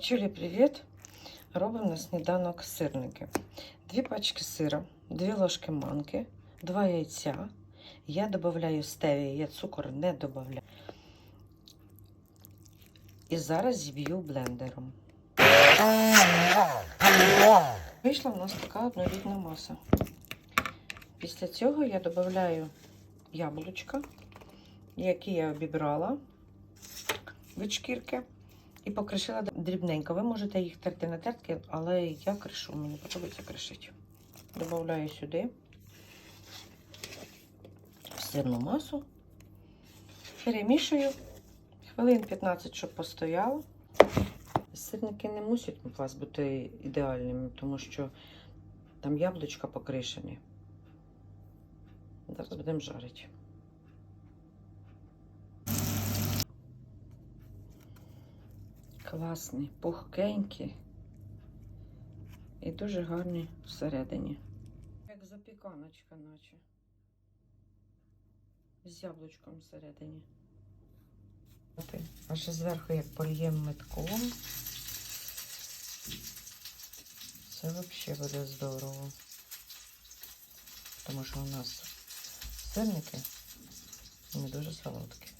Дівчулі, привіт! Робимо на сніданок сирники. Дві пачки сира, дві ложки манки, два яйця. Я додаю стевію, я цукор не додаю. І зараз зіб'ю блендером. Вийшла в нас така однорідна маса. Після цього я додаю яблучка, які я обібрала від шкірки. І покришила дрібненько. Ви можете їх терти на тертки, але я кришу, мені подобається кришити. Добавляю сюди сирну масу, перемішую хвилин 15, щоб постояло. Сирники не мусять у вас бути ідеальними, тому що там яблучка покришені. Зараз будемо жарити. Класні, пухкенькі і дуже гарні всередині. Як запіканочка, наче. З яблучком всередині. А ще зверху як польєм метком. Це взагалі буде здорово. Тому що у нас сирники не дуже солодкі.